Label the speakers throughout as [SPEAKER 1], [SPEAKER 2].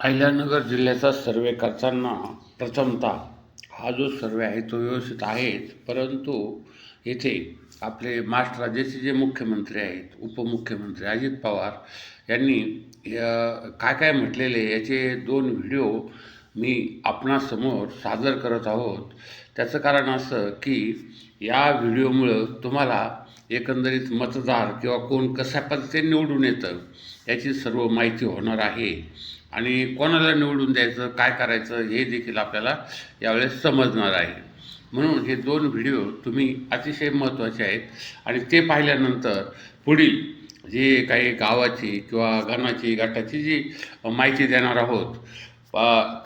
[SPEAKER 1] अहिल्यानगर जिल्ह्याचा सर्वे करताना प्रथमतः हा जो सर्वे आहे तो व्यवस्थित आहेच परंतु येथे आपले महाराष्ट्र राज्याचे जे मुख्यमंत्री आहेत उपमुख्यमंत्री अजित पवार यांनी काय काय म्हटलेले याचे दोन व्हिडिओ मी आपणासमोर सादर करत आहोत. त्याचं कारण असं की या व्हिडिओमुळं तुम्हाला एकंदरीत मतदार किंवा कोण कशा पद्धतीने निवडून येतं याची सर्व माहिती होणार आहे. आणि कोणाला निवडून द्यायचं काय करायचं हे देखील आपल्याला यावेळेस समजणार आहे. म्हणून हे दोन व्हिडिओ तुम्ही अतिशय महत्त्वाचे आहेत. आणि ते पाहिल्यानंतर पुढील जे काही गावाची किंवा गणाची गटाची जी माहिती देणार आहोत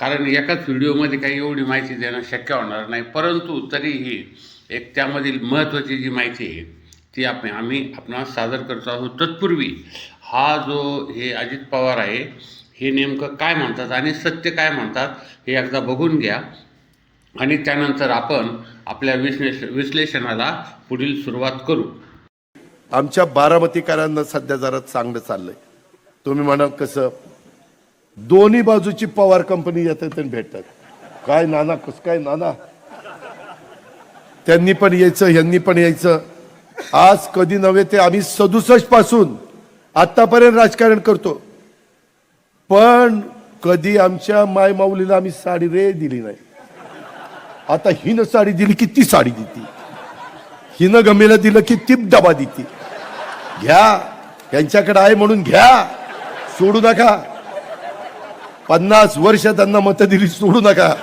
[SPEAKER 1] कारण एकाच व्हिडिओमध्ये काही एवढी माहिती देणं शक्य होणार नाही. परंतु तरीही एक त्यामधील महत्त्वाची जी माहिती आहे ती आपण आम्ही आपणास सादर करतो आहोत. तत्पूर्वी हा जो हे अजित पवार आहे हे नेमकं काय म्हणतात आणि सत्य काय म्हणतात हे एकदा बघून घ्या. आणि त्यानंतर आपण आपल्या विश्लेष विश्लेषणाला पुढील सुरुवात करू.
[SPEAKER 2] आमच्या बारामतीकरांना सध्या जरा चांगलं चाललंय. तुम्ही म्हणाल कसं? दोन्ही बाजूची पवार कंपनी येतात आणि भेटतात. काय नाना कस काय नाना? त्यांनी पण यायचं ह्यांनी पण यायचं. आज कधी नव्हे ते आम्ही सदुसष्टपासून आतापर्यंत राजकारण करतो. पण कधी आमच्या माय माऊलीला आम्ही साडी रे दिली नाही. आता हिनं साडी दिली की ती साडी देते. हिनं गमेला दिलं की ती डबा देते. घ्या. त्यांच्याकडे आहे म्हणून घ्या. सोडू नका. पन्नास वर्ष त्यांना मतं दिली सोडू नका.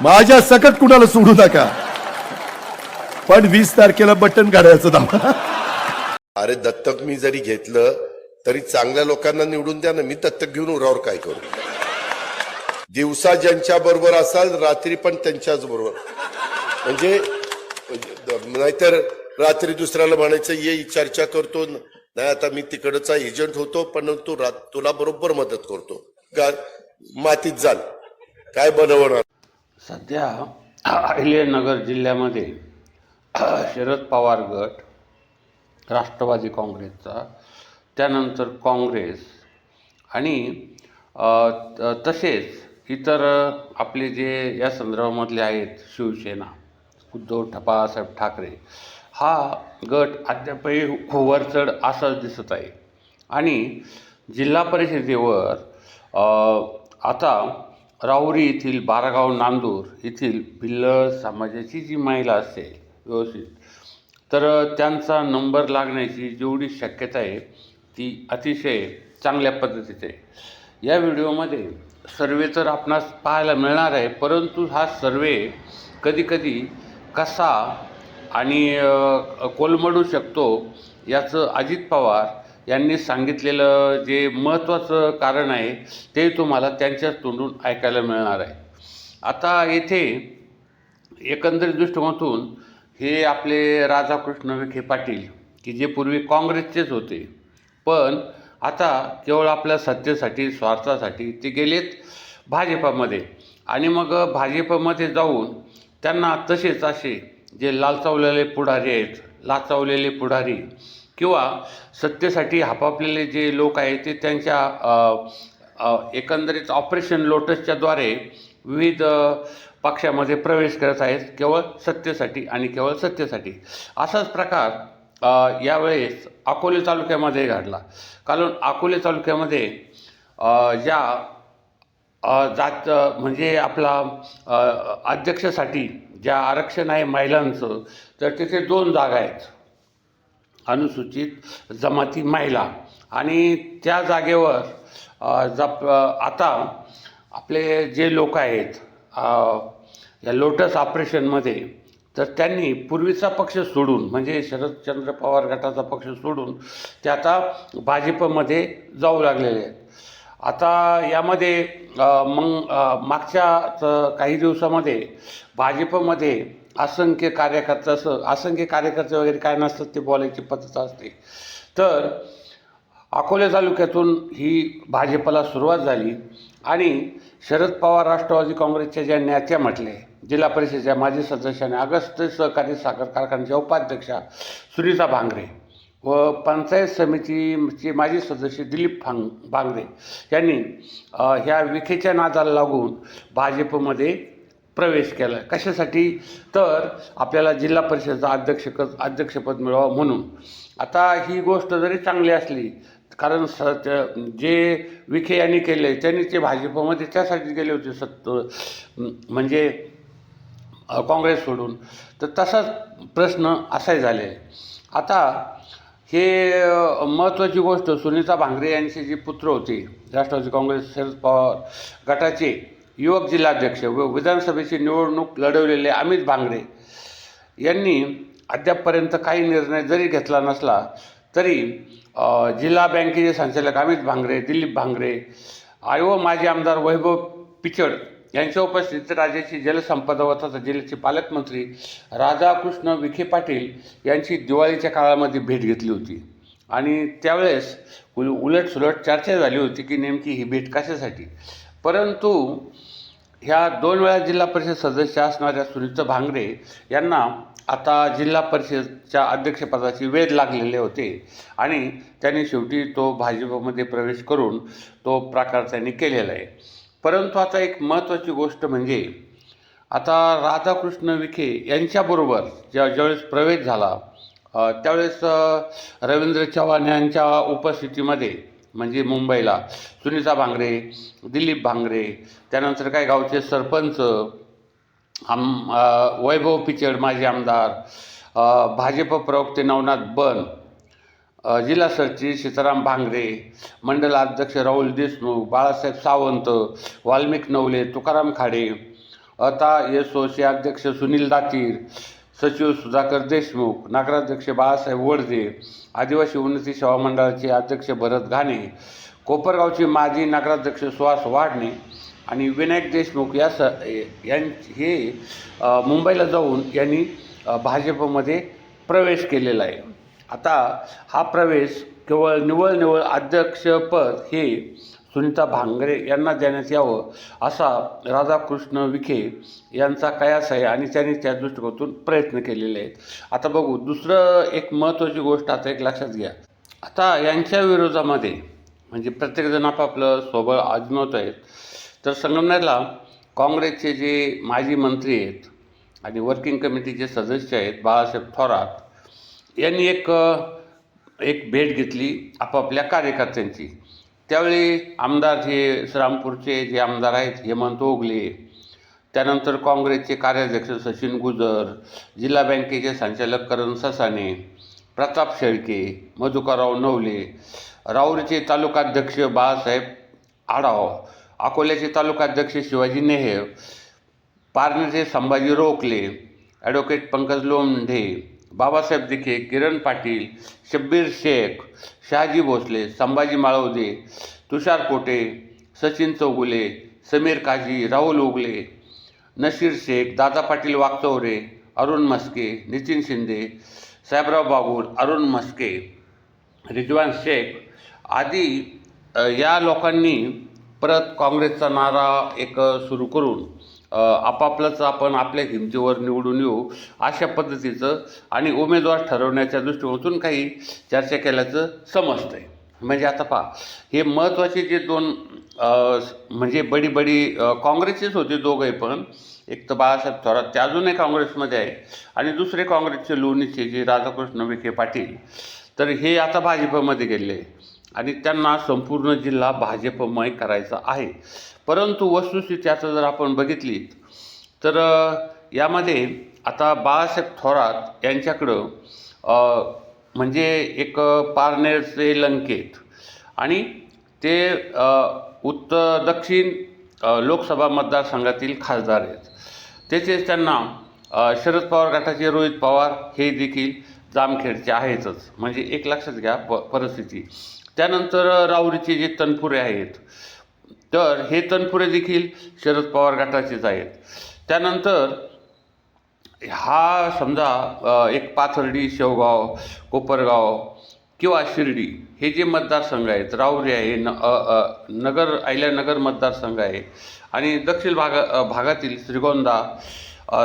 [SPEAKER 2] माझ्या सकट कुणाला सोडू नका. पण वीस तारखेला बटन काढायचं दावा. अरे दत्तक मी जरी घेतलं तरी चांगल्या लोकांना निवडून द्या ना मी दत्तक घेऊन उरावर काय करू? दिवसा ज्यांच्या बरोबर असाल रात्री पण त्यांच्याच बरोबर. म्हणजे, म्हणजे नाहीतर रात्री दुसऱ्याला म्हणायचं ये चर्चा करतो. नाही आता मी तिकडचा एजंट होतो पण तू तुला बरोबर मदत करतो. का मातीत जाल. काय बनवणार?
[SPEAKER 1] सध्या अहिल्यानगर जिल्ह्यामध्ये शरद पवार गट राष्ट्रवादी काँग्रेसचा त्यानंतर काँग्रेस आणि तसेच इतर आपले जे या संदर्भामधले आहेत शिवसेना उद्धव ठपासाहेब ठाकरे हा गट अद्यापही वरचढ असाच दिसत आहे. आणि जिल्हा परिषदेवर आता राऊरी येथील बारागाव नांदूर येथील भिल्ल समाजाची जी महिला असेल व्यवस्थित तर त्यांचा नंबर लागण्याची जेवढी शक्यता आहे ती अतिशय चांगल्या पद्धतीचे. आहे या व्हिडिओमध्ये सर्वे तर आपणास पाहायला मिळणार आहे परंतु हा सर्वे कधीकधी कसा आणि कोलमडू शकतो याचं अजित पवार यांनी सांगितलेलं जे महत्त्वाचं कारण आहे ते तुम्हाला त्यांच्याच तोंडून ऐकायला मिळणार आहे. आता येथे एकंदरीत दृष्टिकोनातून हे आपले राधाकृष्ण विखे पाटील की जे पूर्वी काँग्रेसचेच होते पण आता केवळ आपल्या सत्तेसाठी स्वार्थासाठी ते गेलेत भाजपामध्ये. आणि मग भाजपमध्ये जाऊन त्यांना तसेच असे जे लालचावलेले पुढारी आहेत लाचावलेले पुढारी किंवा सत्तेसाठी हापापलेले जे लोक आहेत ते त्यांच्या एकंदरीत ऑपरेशन लोटसच्याद्वारे विविध पक्षामध्ये प्रवेश करत आहेत केवळ सत्तेसाठी आणि केवळ सत्तेसाठी. असाच प्रकार यावेळेस अकोले तालुक्यामध्ये घडला. कारण अकोले तालुक्यामध्ये ज्या जात म्हणजे आपला अध्यक्षासाठी ज्या आरक्षण आहे महिलांचं तर तिथे दोन जागा आहेत. अनुसूचित जमाती महिला. आणि त्या जागेवर जप आता आपले जे लोक आहेत या लोटस ऑपरेशनमध्ये तर त्यांनी पूर्वीचा पक्ष सोडून म्हणजे शरदचंद्र पवार गटाचा पक्ष सोडून ते आता भाजपमध्ये जाऊ लागलेले आहेत. आता यामध्ये मग मागच्या काही दिवसामध्ये भाजपमध्ये असंख्य कार्यकर्ते असं असंख्य कार्यकर्ते वगैरे काय नसतात ते बोलायची पद्धत असते. तर अकोले तालुक्यातून ही भाजपला सुरुवात झाली आणि शरद पवार राष्ट्रवादी काँग्रेसच्या ज्या नेत्या म्हटले जिल्हा परिषदेच्या माजी सदस्याने अगस्त सहकारी साखर कारखान्याच्या उपाध्यक्षा सुनीता भांगरे व पंचायत समितीचे माजी सदस्य दिलीप फांग भांगरे यांनी ह्या विखेच्या नादाला लागून भाजपमध्ये प्रवेश केला. कशासाठी? तर आपल्याला जिल्हा परिषदेचं अध्यक्ष अध्यक्षपद मिळावं म्हणून. आता ही गोष्ट जरी चांगली असली कारण स त्या- जे विखे यांनी केले त्यांनी ते भाजपमध्ये त्यासाठी गेले होते सत्त म्हणजे काँग्रेस सोडून. तर तसाच प्रश्न असाही झाले. आता हे महत्त्वाची गोष्ट सुनीता भांगरे यांचे जे पुत्र होते राष्ट्रवादी काँग्रेस शरद पवार गटाचे युवक जिल्हाध्यक्ष व विधानसभेची निवडणूक लढवलेले अमित भांगरे यांनी अद्यापपर्यंत काही निर्णय जरी घेतला नसला तरी जिल्हा बँकेचे संचालक अमित भांगरे दिलीप भांगरे आयो माजी आमदार वैभव पिचड यांच्या उपस्थितीत राज्याची जलसंपदा व तथा जिल्ह्याचे पालकमंत्री राधाकृष्ण विखे पाटील यांची दिवाळीच्या काळामध्ये भेट घेतली होती. आणि त्यावेळेस उल उलटसुलट चर्चा झाली होती की नेमकी ही भेट कशासाठी? परंतु ह्या दोन वेळा जिल्हा परिषद सदस्य असणाऱ्या सुनीता भांगरे यांना आता जिल्हा परिषदच्या अध्यक्षपदाची वेध लागलेले होते आणि त्यांनी शेवटी तो भाजपमध्ये प्रवेश करून तो प्रकार त्यांनी केलेला आहे. परंतु आता एक महत्त्वाची गोष्ट म्हणजे आता राधाकृष्ण विखे यांच्याबरोबर ज्या ज्यावेळेस प्रवेश झाला त्यावेळेस रवींद्र चव्हाण यांच्या उपस्थितीमध्ये म्हणजे मुंबईला सुनीता भांगरे दिलीप भांगरे त्यानंतर काय गावचे सरपंच आम वैभव पिचड माजी आमदार भाजप प्रवक्ते नवनाथ बन जिल्हा सरचिटणीस सीताराम भांगरे मंडलाध्यक्ष राहुल देशमुख बाळासाहेब सावंत वाल्मिक नवले तुकाराम खाडे अता एसोचे अध्यक्ष सुनील दातीर सचिव सुधाकर देशमुख नगराध्यक्ष बाळासाहेब वडदे आदिवासी उन्नती सेवा मंडळाचे अध्यक्ष भरत घाणे कोपरगावचे माजी नगराध्यक्ष सुहास वाढणे आणि विनायक देशमुख या स यां हे मुंबईला जाऊन यांनी भाजपमध्ये प्रवेश केलेला आहे. आता हा प्रवेश केवळ निवळ निवळ अध्यक्षपद हे सुनीता भांगरे यांना देण्यात यावं असा राधाकृष्ण विखे यांचा कयास आहे आणि त्यांनी त्या दृष्टिकोनातून प्रयत्न केलेले आहेत. आता बघू दुसरं एक महत्त्वाची गोष्ट आता एक लक्षात घ्या. आता यांच्या विरोधामध्ये म्हणजे प्रत्येकजण आपापलं स्वबळ आजमावत आहेत. तर संगमनेरला काँग्रेसचे जे माजी मंत्री आहेत आणि वर्किंग कमिटीचे सदस्य आहेत बाळासाहेब थोरात यांनी एक एक भेट घेतली आपापल्या कार्यकर्त्यांची. त्यावेळी आमदार हे श्रामपूरचे जे आमदार आहेत हेमंत ओगले त्यानंतर काँग्रेसचे कार्याध्यक्ष सचिन गुजर जिल्हा बँकेचे संचालक करण ससाने प्रताप शेळके मधुकरराव नवले राऊरीचे तालुकाध्यक्ष बाळासाहेब आढाव अकोल्याचे तालुकाध्यक्ष शिवाजी नेहेव पारनेरचे संभाजी रोकले ॲडव्होकेट पंकज लोंढे बाबासाहेब दिखे किरण पाटील शब्बीर शेख शहाजी भोसले संभाजी माळवदे तुषार कोटे सचिन चौगुले समीर काझी राहुल उगले नशीर शेख दादा पाटील वागचौरे अरुण मस्के नितीन शिंदे साहेबराव बागुल अरुण मस्के रिजवान शेख आदी या लोकांनी परत काँग्रेसचा नारा एक सुरू करून आपापलंच आपण आपल्या हिमतीवर निवडून येऊ अशा पद्धतीचं आणि उमेदवार ठरवण्याच्या दृष्टिकोनातून काही चर्चा केल्याचं समजतंय. म्हणजे आता पहा हे महत्त्वाचे जे दोन म्हणजे बडी बडी काँग्रेसचेच होते दोघंही पण. एक तर बाळासाहेब थोरात ते अजूनही काँग्रेसमध्ये आहे. आणि दुसरे काँग्रेसचे लोणीचे जे राधाकृष्ण विखे पाटील. तर हे आता भाजपमध्ये गेले. आणि त्यांना संपूर्ण जिल्हा भाजपमय करायचा आहे. परंतु वस्तुस्थिती आता जर आपण बघितली तर यामध्ये आता बाळासाहेब थोरात यांच्याकडं म्हणजे एक पारनेरचे लंकेत आणि ते उत्तर दक्षिण लोकसभा मतदारसंघातील खासदार आहेत. त्याचेच त्यांना शरद पवार गटाचे रोहित पवार हे देखील जामखेडचे आहेतच. म्हणजे एक लक्षात घ्या प परिस्थिती. त्यानंतर राऊरीचे जे तनपुरे आहेत तर हे तनपुरे देखील शरद पवार गटाचेच आहेत. त्यानंतर हा समजा एक पाथर्डी शेवगाव कोपरगाव किंवा शिर्डी हे जे मतदारसंघ आहेत राऊरी आहे न अ, अ, नगर अहिल्यानगर मतदारसंघ आहे आणि दक्षिण भागा भागातील श्रीगोंदा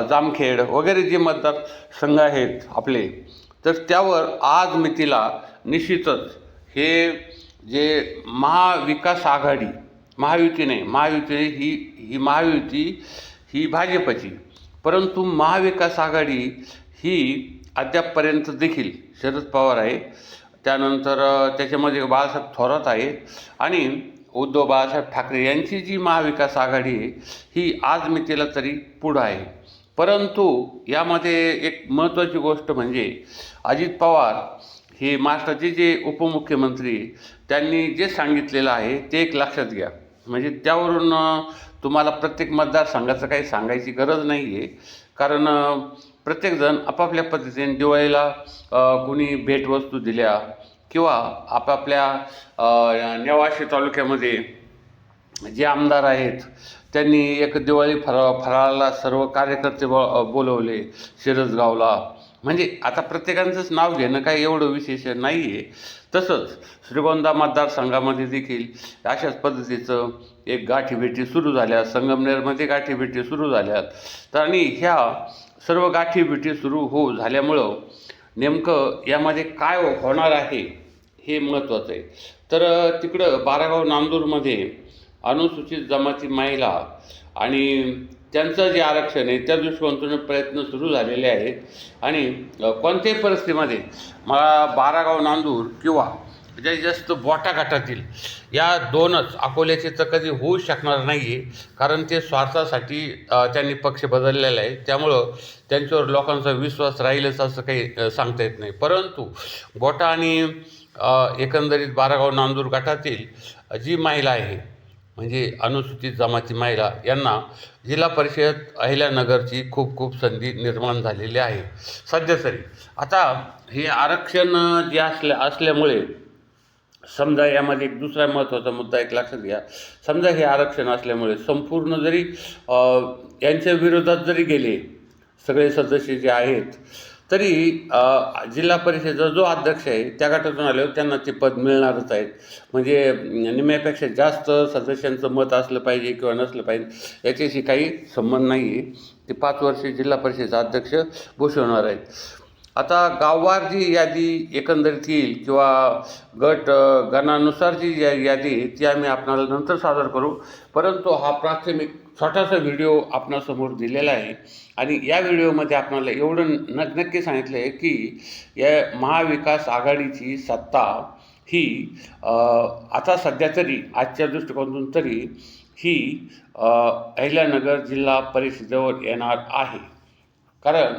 [SPEAKER 1] जामखेड वगैरे जे मतदारसंघ आहेत आपले तर त्यावर आज मितीला निश्चितच हे जे महाविकास आघाडी महायुती नाही महायुती ही ही महायुती ही भाजपची. परंतु महाविकास आघाडी ही अद्यापपर्यंत देखील शरद पवार आहे. त्यानंतर त्याच्यामध्ये बाळासाहेब थोरात आहे. आणि उद्धव बाळासाहेब ठाकरे यांची जी महाविकास आघाडी आहे ही आज मी तिला तरी पुढं आहे. परंतु यामध्ये एक महत्त्वाची गोष्ट म्हणजे अजित पवार हे महाराष्ट्राचे जे उपमुख्यमंत्री त्यांनी जे सांगितलेलं आहे ते एक लक्षात घ्या. म्हणजे त्यावरून तुम्हाला प्रत्येक मतदारसंघाचं काही सांगायची गरज नाही आहे कारण प्रत्येकजण आपापल्या पद्धतीने दिवाळीला कुणी भेटवस्तू दिल्या किंवा आपापल्या नेवाशी तालुक्यामध्ये जे आमदार आहेत त्यांनी एक दिवाळी फरा फराळाला सर्व कार्यकर्ते ब बोलवले शिरसगावला. म्हणजे आता प्रत्येकांचंच नाव घेणं काही एवढं विशेष नाही आहे तसंच श्रीगोंदा मतदारसंघामध्ये देखील अशाच पद्धतीचं एक गाठीभेटी सुरू झाल्या. संगमनेरमध्ये गाठीभेटी सुरू झाल्यात. तर आणि ह्या सर्व गाठीभेटी सुरू हो झाल्यामुळं नेमकं यामध्ये काय होणार आहे हे महत्त्वाचं आहे. तर तिकडं बारागाव नांदूरमध्ये अनुसूचित जमाती महिला आणि त्यांचं जे आरक्षण आहे त्या दृष्टिकोनातून प्रयत्न सुरू झालेले आहेत. आणि कोणत्याही परिस्थितीमध्ये मला बारागाव नांदूर किंवा जास्तीत जास्त बोटाघाटातील या दोनच अकोल्याचे तर कधी होऊ शकणार नाही आहे कारण ते स्वार्थासाठी त्यांनी पक्ष बदललेला आहे. त्यामुळं त्यांच्यावर लोकांचा विश्वास राहीलच असं काही सांगता येत नाही. परंतु बोटा आणि एकंदरीत बारागाव नांदूर गटातील जी महिला आहे म्हणजे अनुसूचित जमाती महिला यांना जिल्हा परिषद अहिल्यानगरची खूप खूप संधी निर्माण झालेली आहे. सध्या तरी. आता हे आरक्षण जे असल्या असल्यामुळे समजा यामध्ये एक दुसरा महत्त्वाचा मुद्दा एक लक्षात घ्या. समजा हे आरक्षण असल्यामुळे संपूर्ण जरी यांच्या विरोधात जरी गेले सगळे सदस्य जे आहेत तरी जिल्हा परिषदेचा जो अध्यक्ष आहे त्या गटातून आल्यावर त्यांना ते पद मिळणारच आहेत म्हणजे निम्म्यापेक्षा जास्त सदस्यांचं मत असलं पाहिजे किंवा नसलं पाहिजे याच्याशी काही संबंध नाही आहे ते पाच वर्षे जिल्हा परिषदेचा अध्यक्ष भूषवणार आहेत. आता गाववार जी यादी एकंदरीत येईल किंवा गट गणानुसार जी या यादी आहे ती आम्ही आपणाला नंतर सादर करू. परंतु हा प्राथमिक छोटासा व्हिडिओ आपणासमोर दिलेला आहे. आणि या व्हिडिओमध्ये आपणाला एवढं न नक्की सांगितलं आहे की या महाविकास आघाडीची सत्ता ही आता सध्या तरी आजच्या दृष्टिकोनातून तरी ही अहिल्यानगर जिल्हा परिषदेवर येणार आहे. कारण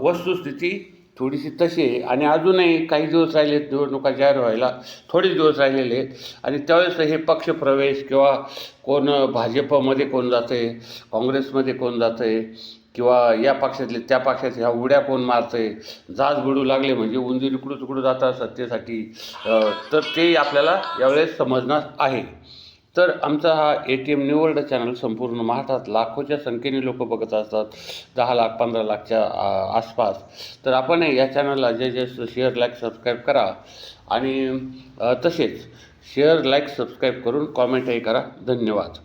[SPEAKER 1] वस्तुस्थिती थोडीशी तशी आहे. आणि अजूनही काही दिवस राहिले आहेत निवडणुका जाहीर व्हायला थोडे दिवस राहिलेले आहेत. आणि त्यावेळेस हे पक्षप्रवेश किंवा कोण भाजपमध्ये कोण जातं आहे काँग्रेसमध्ये कोण जातं आहे किंवा या पक्षातले त्या पक्षात ह्या उड्या कोण मारतं आहे जाज बुडू लागले म्हणजे उंदीर इकडून तिकडून जातात सत्तेसाठी. तर ते आपल्याला यावेळेस समजणार आहे. तर आमचा हा ए टी एम निवर्ड चॅनल संपूर्ण महाराष्ट्रात लाखोच्या संख्येने लोक बघत असतात. दहा लाख पंधरा लाखच्या आसपास. तर आपण या चॅनलला जे जे शेअर लाईक सबस्क्राईब करा. आणि तसेच शेअर लाईक सबस्क्राईब करून कॉमेंटही करा. धन्यवाद.